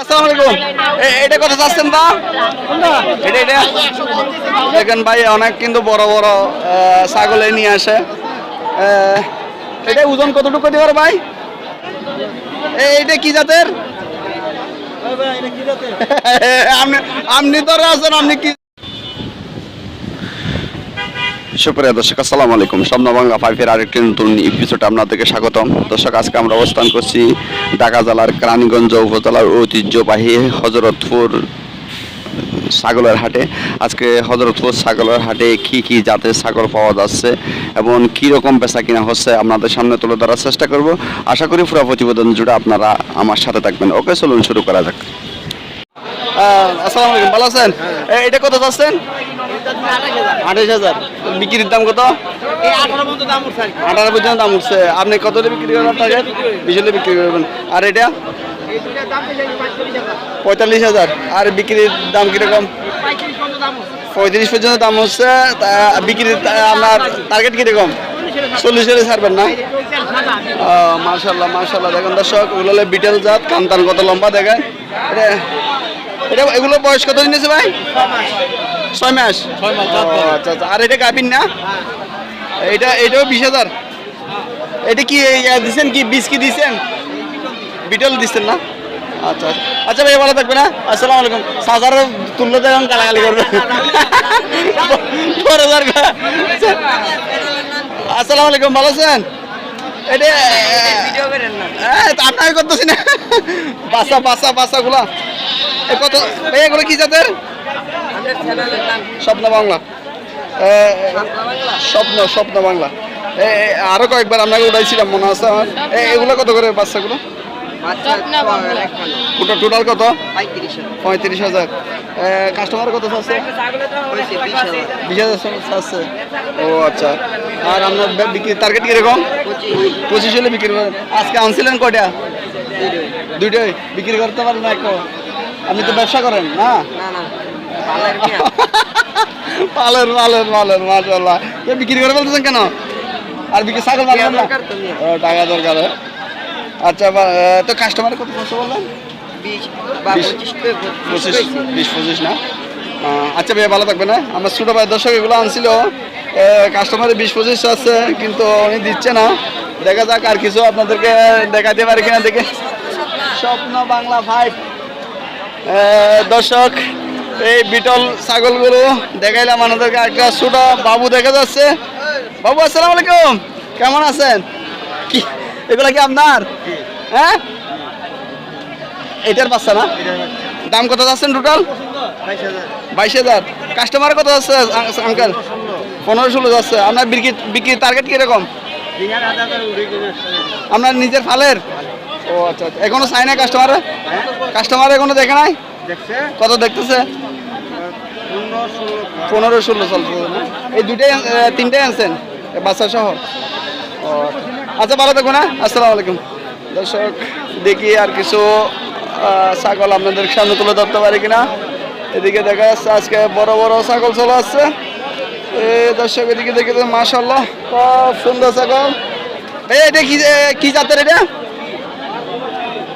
আসসালামু আলাইকুম। এটা কথা চাচ্ছেন তা? এটা এটা। দেখেন ভাই অনেক কিন্তু বড় বড় ছাগলে নিয়ে আসে। এটা ওজন কতটুকু দিতে পারো ভাই? এইটা কি জাতের? আপনি আপনি তো আছেন আপনি কি সুপ্রিয় দর্শক আসসালামু আলাইকুম। স্বপ্ন বাংলা ফাইভের আরেকটি নতুন এপিসোডে আপনাদেরকে স্বাগতম। দর্শক আজকে আমরা অবস্থান করছি ঢাকা জেলার কেরানীগঞ্জ উপজেলার ঐতিহ্যবাহী হজরতপুর ছাগলের হাটে। আজকে হজরতপুর ছাগলের হাটে কি কি জাতের ছাগল পাওয়া যাচ্ছে এবং কি রকম বেচা কিনা হচ্ছে আপনাদের সামনে তুলে ধরার চেষ্টা করব। আশা করি পুরো প্রতিবেদন জুড়ে আপনারা আমার সাথে থাকবেন। ওকে চলুন শুরু করা যাক। আসসালামু আলাইকুম ভালো আছেন? এ- এটা কত চাচ্ছেন আঠাশ হাজার। বিক্রির দাম কত? আঠারো পর্যন্ত দাম উঠছে আপনি কত বিক্রি করবেন টার্গেট বিশ বিক্রি করবেন। আর এটা? পঁয়তাল্লিশ হাজার। আর বিক্রির দাম কীরকম? পঁয়ত্রিশ পর্যন্ত দাম হচ্ছে বিক্রির আপনার টার্গেট কীরকম? চল্লিশ হলে ছাড়বেন না? মার্শাল্লাহ মার্শাল্লাহ দেখেন দর্শক এগুলো হলো বিটেল জাত। কান্তান কত লম্বা দেখেন এটা এগুলো বয়স কত আছে ভাই? ছয় মাস। আচ্ছা আচ্ছা। আর এটা গাভিন না? এটা এটাও বিশ হাজার? এটা কি দিছেন কি বীজ কি দিছেন? বিটল দিচ্ছেন না? আচ্ছা আচ্ছা ভাই ভালো থাকবে না আসসালামু আলাইকুম। সাজার তুললে তো এখন গালাগালি করবে। আসসালামু আলাইকুম ভালো আছেন? এটা হ্যাঁ আপনাকে করতেছি না। বাসা বাসা বাসাগুলা এ কত ভাই এগুলো কি জাতের? স্বপ্ন বাংলা। স্বপ্ন স্বপ্ন বাংলা। আরও কয়েকবার আপনাকে উঠাইছিলাম মনে আছে আমার? এগুলো কত করে বাচ্চাগুলো? টোটাল কত? পঁয়ত্রিশ হাজার। কাস্টমার কত আছে? বিশ হাজার আছে। ও আচ্ছা। আর আপনার বিক্রি টার্গেট কীরকম? পঁচিশ হলে বিক্রি করেন। আজকে আনছিলেন কয়টা? দুইটাই। বিক্রি করতে পারেন না আপনি তো ব্যবসা করেন না। পালেন পালেন পালেন মাশাল্লাহ তো বিক্রি করে ফেলতেছেন কেন? আর বিক্রি ছাগল পালেন না? ও টাকা দরকার আচ্ছা তো কাস্টমার কত বললেন? বিশ পঁচিশ না? আচ্ছা ভাইয়া ভালো থাকবে না আমার ছোটো ভাই দর্শক এগুলো আনছিল। কাস্টমারে বিশ পঁচিশ আছে কিন্তু উনি দিচ্ছে না। দেখা যাক আর কিছু আপনাদেরকে দেখাতে পারি কিনা দেখে। স্বপ্ন বাংলা ফাইভ দর্শক এই বিটল ছাগলগুলো দেখাইলাম আমাদেরকে একটা ছোট বাবু দেখা যাচ্ছে। বাবু আসসালামু আলাইকুম। কেমন আছেন? কি এগুলা কি আপনার? হ্যাঁ? এটার বাচ্চা না? দাম কত যাচ্ছেন টোটাল? বাইশ হাজার। কাস্টমার কত যাচ্ছে আঙ্কেল? পনেরো ষোলো। যাচ্ছে। আপনার বিক্রি বিক্রির টার্গেট কীরকম? আপনার নিজের ফালের? ও আচ্ছা আচ্ছা। এখনও চাই না কাস্টমার কাস্টমার এখনও দেখে নাই? কত দেখতেছে? পনেরো ষোলো চলছে এই দুটাই তিনটাই আনছেন বাচ্চা সহ ও আচ্ছা ভালো থাকব না আসসালামু আলাইকুম। দর্শক দেখি আর কিছু ছাগল আপনাদের সামনে তুলে ধরতে পারি কিনা। এদিকে দেখা যাচ্ছে আজকে বড় বড় ছাগল চলে আসছে। দর্শক এদিকে দেখে তো মাশাল্লাহ খুব সুন্দর ছাগল। এই এটা কি কি জাতের এটা?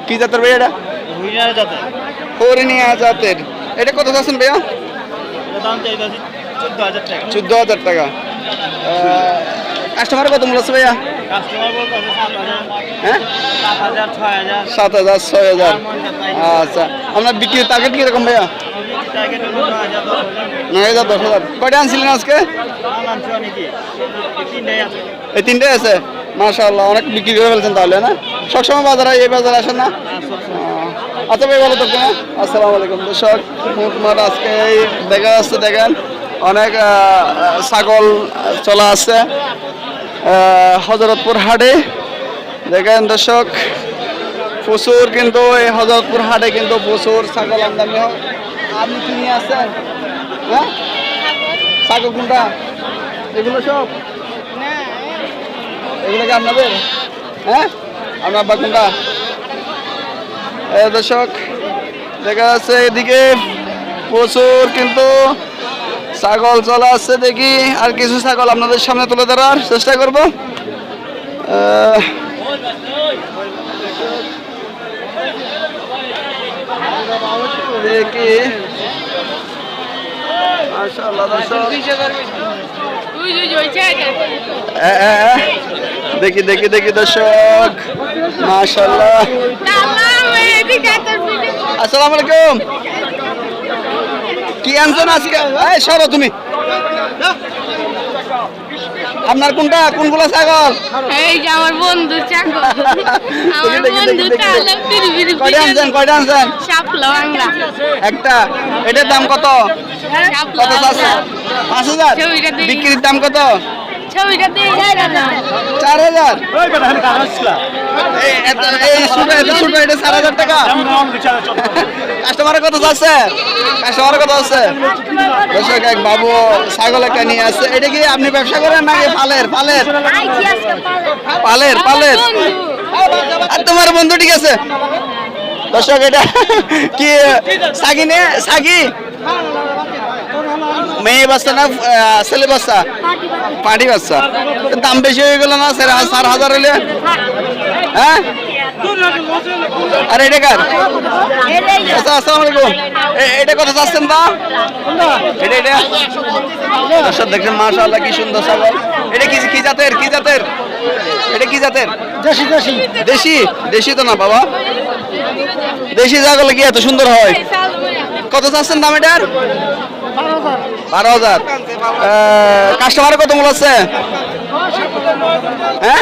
কি জাতের ভাই এটা? হরিণিয়া জাতের। এটা কত চাচ্ছেন ভাইয়া? চোদ্দ হাজার টাকা। কাস্টমার কত মূল্য আছে ভাইয়া? হ্যাঁ? সাত হাজার ছয় হাজার। আচ্ছা আপনার বিক্রির টার্গেট কীরকম ভাইয়া? নয় হাজার দশ হাজার। কয়টা আনছিলেন আজকে? এই তিনটে আছে। মাশাআল্লাহ অনেক বিক্রি করে ফেলছেন তাহলে না? সবসময় বাজারে এই বাজারে আসেন না? আহ, আচ্ছা ভাই ভালো থাকবেন হ্যাঁ? আসসালামু আলাইকুম। দর্শক মোটমাট আজকে এই দেখা যাচ্ছে দেখেন অনেক ছাগল চলা আছে হজরতপুর হাটে। দেখেন দর্শক প্রচুর কিন্তু এই হজরতপুর হাটে কিন্তু প্রচুর ছাগল আমদানি হয়। আপনি কি নিয়ে আসছেন? হ্যাঁ? ছাগল কোনটা? এগুলো সব? এগুলো কি আপনাদের? হ্যাঁ? আপনার আব্বা কোনটা? দর্শক, দেখা যাচ্ছে এদিকে প্রচুর কিন্তু ছাগল চলা আসছে দেখি, আর কিছু ছাগল আপনাদের সামনে তুলে ধরার চেষ্টা করব। দেখি। দেখি দেখি দেখি দর্শক। মাশাআল্লাহ তালাম এদিকে তোর ভিডিও আসসালামু আলাইকুম। কি আনছেন আজকে? এই সরো তুমি। আপনার কোনটা? কোনগুলো ছাগল? এই যে আমার বন্ধু চাকর আমার বন্ধু। তালাম বিরি কয়টা আনছেন কয়টা আনছেন? একটা। এটার দাম কত? কত চারশো পাঁচ হাজার? ছবিটা দেখি। বিক্রির দাম কত? চার হাজার। কাস্টমারের কত আছে। কাস্টমারের কত আছে। দর্শক এক বাবু ছাগল একটা নিয়ে আসছে। এটা কি আপনি ব্যবসা করেন নাকি পালের? পালের? পালের। পালের আর তোমার বন্ধু ঠিক আছে? দর্শক এটা কি সাগি নে সাগি? মেয়ে বাচ্চা না আহ, ছেলে বাচ্চা? পাটি বাচ্চা। দাম বেশি হয়ে গেল না স্যার চার হাজার হলে? হ্যাঁ? আর এটা কার? আচ্ছা আসসালামু আলাইকুম। এ- এটা কত চাচ্ছেন দা এটা এটা? দর্শক দেখছেন মাশাআল্লাহ কি সুন্দর ছাগল। এটা কি কি জাতের কি জাতের? এটা কি জাতের? দেশি? দেশি তো না বাবা। দেশি ছাগল কি এত সুন্দর হয়? কত চাচ্ছেন দাম এটার? বারো হাজার। কাস্টমার কত মূল আছে? হ্যাঁ?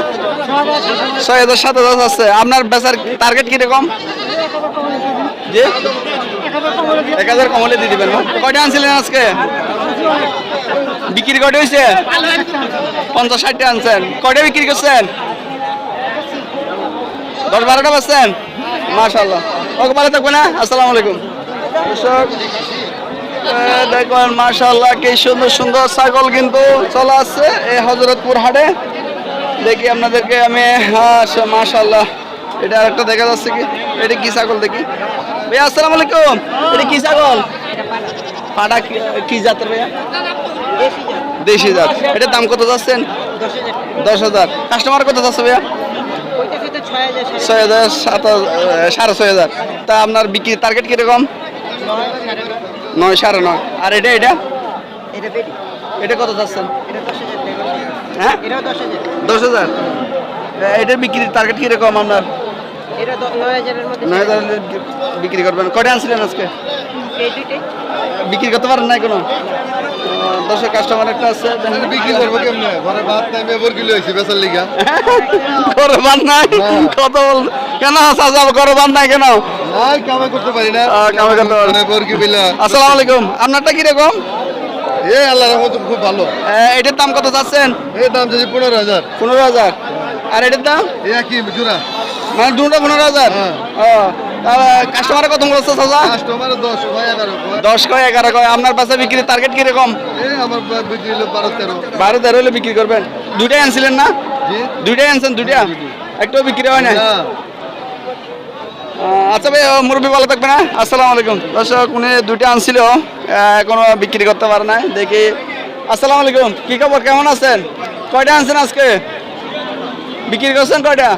ছয় হাজার, সাত হাজার আছে। আপনার বেচার টার্গেট কীরকম? জি? এক হাজার কমলে দিয়ে দিবেন? কয়টা আনছিলেন আজকে? বিক্রি কয়টা হয়েছে? পঞ্চাশ ষাটটা আনছেন। কয়টা বিক্রি করছেন? দশ বারোটা পাচ্ছেন? মাশাল্লাহ ওকে, ভালো থাকবে না আসসালামু আলাইকুম। দেখুন মাশাল্লাহ কি সুন্দর সুন্দর ছাগল কিন্তু চলে আসছে এই হজরতপুর হাটে। দেখি আপনাদেরকে আমি মাশাল্লাহ এটা একটা দেখা যাচ্ছে কি? এটা কি ছাগল দেখি? ভাইয়া আসসালামু আলাইকুম। এটা কি ছাগল? পাটা কি- জাতের ভাইয়া? দেশি জাত। এটা দাম কত যাচ্ছেন? দশ হাজার। কাস্টমার কত যাচ্ছে ভাইয়া? ছয় হাজার, সাত সাড়ে ছয় হাজার। তা আপনার বিক্রি টার্গেট কীরকম? নয় সাড়ে নয়। আর এটা এটা? এটা কত যাচ্ছেন? হ্যাঁ? দশ হাজার। এটার বিক্রির টার্গেট কীরকম আপনার? নয় হাজার বিক্রি করবেন। কটা আনছিলেন আজকে? বিক্রি করতে পারেন নাই কোনো? দশের কাস্টমার একটা আছে বিক্রি করব কেমনে? ঘরে ভাত নাই মেবর কিলো হয়েছে বেচার লিগা। করবান নাই? কত বল। কেন চাচা করবান নাই কেন? নাই কামাই করতে পারি না। কামাই করতে পারি। মেবর কি বিলা আসসালামু আলাইকুম। আপনারটা কীরকম? এ আল্লাহ রহমত খুব ভালো। এটার দাম কত চাচ্ছেন? এই দাম যদি পনেরো হাজার। পনেরো হাজার। আর এটার দাম? এ কি জোড়া। মানে দুটো পনেরো হাজার? হ্যাঁ। ও কাস্টমারে কত বলছে চাচা? দশ কয় এগারো কয়। আপনার পাশে বিক্রির টার্গেট কীরকম? এ আমার বিক্রি হলো বারো তেরো। হলে বিক্রি করবেন? দুইটাই আনছিলেন না? জি। দুইটাই আনছেন দুইটা? একটাও বিক্রি হয় না। আচ্ছা ভাই মুরব্বী ভালো থাকবে না আসসালামু আলাইকুম। দর্শক উনি দুইটা আনছিল এখনও বিক্রি করতে পারে না দেখি। আসসালামু আলাইকুম কি খবর? কেমন আছেন? কয়টা আনছেন আজকে? বিক্রি করছেন কয়টা?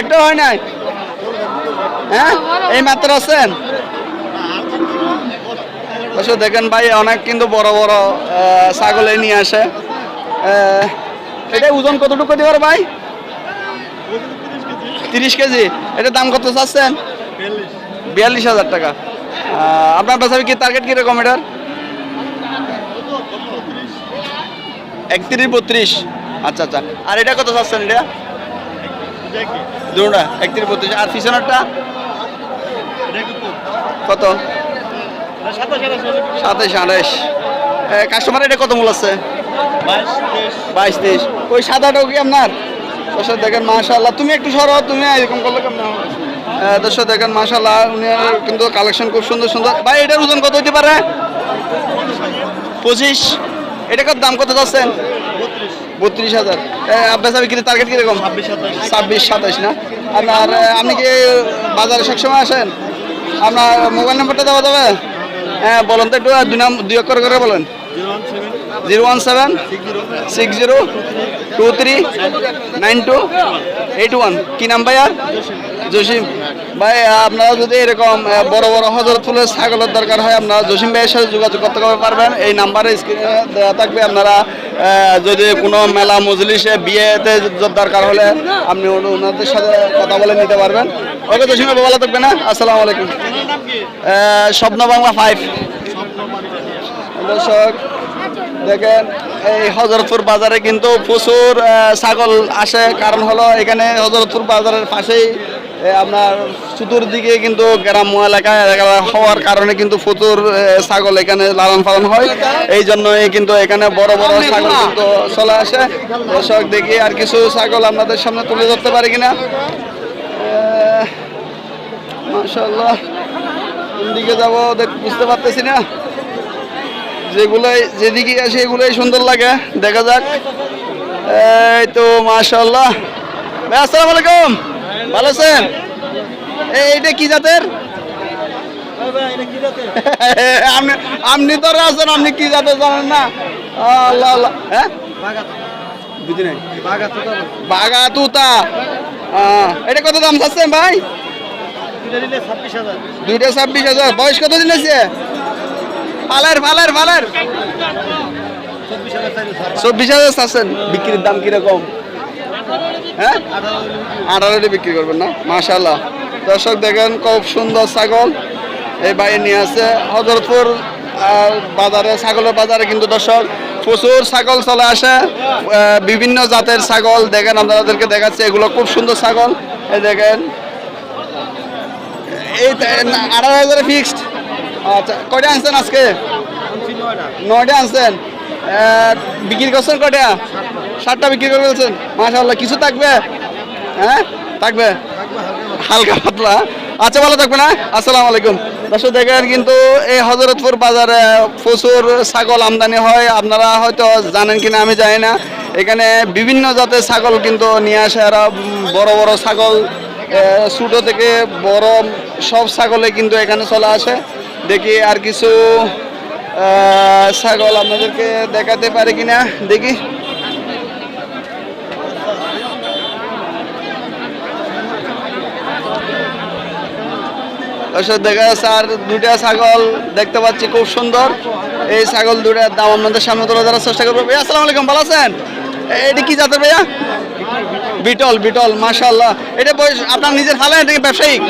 একটাও হয় নাই? হ্যাঁ? এই মাত্র আছেন? দর্শক দেখেন ভাই, অনেক কিন্তু বড় বড় ছাগলে নিয়ে আসে। এটা ওজন কতটুকু দিতে পারে ভাই? তিরিশ কেজি। এটা দাম কত চাচ্ছেন? বিয়াল্লিশ হাজার টাকা। আপনার কাছে কি টার্গেট কীরকম এটার? একত্রিশ বত্রিশ। আচ্ছা আচ্ছা। আর এটা কত চাচ্ছেন এটা? দুটা, একত্রিশ বত্রিশ। আর পিছনেরটা? কত? সাতাইশ আঠাইশ কাস্টমার এটা কত মূল আছে? বাইশ, তেইশ। ওই সাদাটাও কি আপনার? দর্শক দেখেন মাশাল্লাহ তুমি একটু সরো, তুমি এরকম করলে কেমন দর্শক দেখেন মাশাল্লাহ উনি কিন্তু কালেকশন খুব সুন্দর সুন্দর। ভাই, এটার ওজন কত হতে পারে? পঁচিশ। এটা কত দাম কত যাচ্ছেন? বত্রিশ হাজার। বেচা বিক্রি টার্গেট কীরকম? ছাব্বিশ সাতাইশ না? আপনার আপনি কি বাজারে সবসময় আসেন? আপনার মোবাইল নাম্বারটা দেওয়া যাবে? হ্যাঁ বলেন তো একটু দুই নাম, দুই অক্ষর করে বলেন। Zero one seven, six zero, two three, nine two, eight one. কি নাম ভাই আর? জসিম। ভাই, আপনারা যদি এরকম বড় বড় হজরত ফুলের ছাগলের দরকার হয়, আপনারা জসিম ভাইয়ের সাথে যোগাযোগ করতে পারবেন? এই নাম্বারে স্ক্রিনে দেওয়া থাকবে। আপনারা যদি কোনো মেলা, মজলিসে, বিয়েতে দরকার হলে আপনি ওন- ওনাদের সাথে কথা বলে নিতে পারবেন। ওকে, জসিম ভাই, ভালো থাকবে না আসসালামু আলাইকুম। স্বপ্ন বাংলা ফাইভ দর্শক দেখেন, এই হজরতপুর বাজারে কিন্তু প্রচুর ছাগল আসে। কারণ হলো, এখানে হজরতপুর বাজারের পাশেই আপনার চতুর্দিকে কিন্তু গ্রাম্য এলাকায় এলাকা হওয়ার কারণে কিন্তু প্রচুর ছাগল এখানে লালন পালন হয়। এই জন্য কিন্তু এখানে বড় বড় ছাগল কিন্তু চলে আসে। দর্শক, দেখি আর কিছু ছাগল আপনাদের সামনে তুলে ধরতে পারি কিনা? মাশাল্লাহ কোন দিকে যাব বুঝতে পারতেছি না। যেগুলোই, যেদিকে আসে এগুলোই সুন্দর লাগে। দেখা যাক। এই তো মাশাল্লাহ ভাই, আসসালামু আলাইকুম। ভালো আছেন? এইটা কি জাতের? আপনি তো আছেন আপনি কি জাতের জানেন না? হ্যাঁ? এটা কত দাম চাচ্ছেন ভাই? দুইটা ছাব্বিশ হাজার। বয়স কত দিন আছে চব্বিশ হাজার চাচ্ছেন। বিক্রির দাম কীরকম? হ্যাঁ? আঠারোটি বিক্রি করবেন না? মাশাল্লাহ দর্শক দেখেন, খুব সুন্দর ছাগল। এই বাইরে নিয়ে আছে হজরতপুর বাজারে, ছাগলের বাজারে কিন্তু দর্শক প্রচুর ছাগল চলে আসে। বিভিন্ন জাতের ছাগল। দেখেন আপনাদেরকে দেখাচ্ছে, এগুলো খুব সুন্দর ছাগল। এই দেখেন। এই আঠারো হাজারে ফিক্সড আচ্ছা কয়টা আনছেন আজকে? নয়টা আনছেন। বিক্রি করছেন কয়টা? ষাটটা বিক্রি করে ফেলছেন? মাশাল্লাহ কিছু থাকবে? হ্যাঁ? থাকবে? হালকা পাতলা। আচ্ছা ভালো থাকবে না আসসালামু আলাইকুম। দর্শক দেখেন কিন্তু এই হজরতপুর বাজারে প্রচুর ছাগল আমদানি হয়। আপনারা হয়তো জানেন কিনা আমি জানি না। এখানে বিভিন্ন জাতের ছাগল কিন্তু নিয়ে আসে। উম, বড় বড় ছাগল ছোটো থেকে বড় সব ছাগলে কিন্তু এখানে চলে আসে। দেখি আর কিছু ছাগল আপনাদেরকে দেখাতে পারে কিনা? দেখি। দর্শক দেখা যাচ্ছে আর দুইটা ছাগল দেখতে পাচ্ছি, খুব সুন্দর। এই ছাগল দুটার দাম আপনাদের সামনে তুলে ধরার চেষ্টা করব। ভাইয়া, আসসালামু আলাইকুম, ভালো আছেন? এটা কি জাতের ভাইয়া? বিটল বিটল মাশাল্লাহ এটা বয়স, আপনার নিজের ফালে এটা ব্যবসায়িক?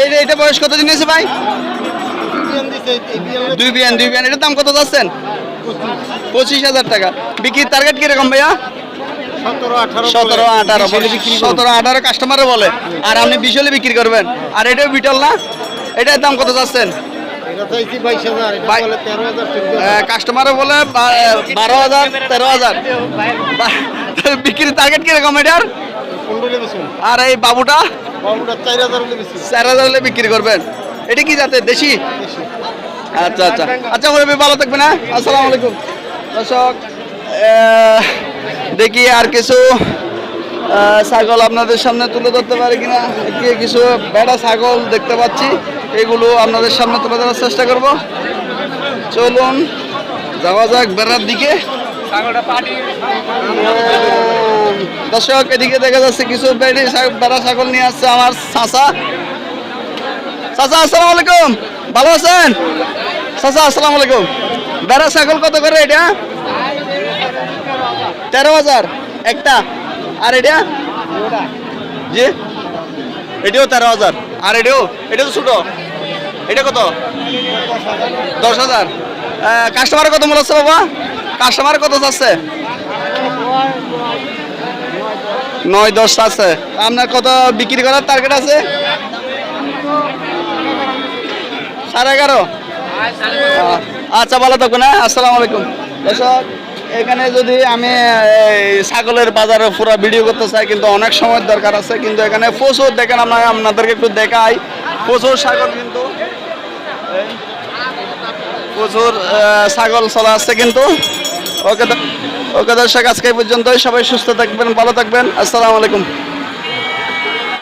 এই এটা বয়স কত দিন হয়েছে ভাই? দুই বিয়ান দুই বিয়ান। এটার দাম কত যাচ্ছেন? পঁচিশ হাজার টাকা। বিক্রির টার্গেট কীরকম ভাইয়া? সতেরো আঠারো সতেরো আঠারো কাস্টমারে বলে আর আপনি বিশ হলে বিক্রি করবেন। আর এটাও বিটল না? এটার দাম কত যাচ্ছেন কাস্টমারে বলে বারো হাজার তেরো হাজার। বিক্রির টার্গেট কীরকম এটার? আর এই বাবুটা? চার হাজার হলে বিক্রি করবেন। এটা কি জাতের? দেশি? আচ্ছা আচ্ছা। আচ্ছা ভালো থাকবে না আসসালামু আলাইকুম। দর্শক আহ, দেখি আর কিছু ছাগল আপনাদের সামনে তুলে ধরতে পারি কিনা? কি কিছু বেড়া ছাগল দেখতে পাচ্ছি। এগুলো আপনাদের সামনে তুলে ধরার চেষ্টা করব। চলুন যাওয়া যাক বেড়ার দিকে। দর্শক এদিকে দেখা যাচ্ছে কিছু বেড়ি বেড়া ছাগল নিয়ে আসছে আমার চাষা চাচা আসসালাম আলাইকুম। ভালো আছেন? চাচা আসসালামু আলাইকুম। বেড়া ছাগল কত করে এটা? তেরো হাজার। একটা। আর এটা? জি। এটাও তেরো হাজার। আর এটাও? এটা তো ছোটো। এটা কত? দশ হাজার। কাস্টমার কত মূল আছে বাবা? কাস্টমার কত যাচ্ছে? নয়, দশ আছে। আপনার কত বিক্রি করার টার্গেট আছে? সাড়ে এগারো? আচ্ছা ভালো থাকবেন হ্যাঁ। আসসালামু আলাইকুম। এখানে যদি আমি ছাগলের বাজারে পুরো ভিডিও করতে চাই, কিন্তু অনেক সময় দরকার আছে, কিন্তু এখানে প্রচুর দেখেন আমরা, আপনাদেরকে একটু দেখাই। প্রচুর ছাগল কিন্তু প্রচুর ছাগল চলা আসছে কিন্তু। ওকে ওকে দর্শক, আজকে পর্যন্তই। সবাই সুস্থ থাকবেন, ভালো থাকবেন। আসসালামু আলাইকুম।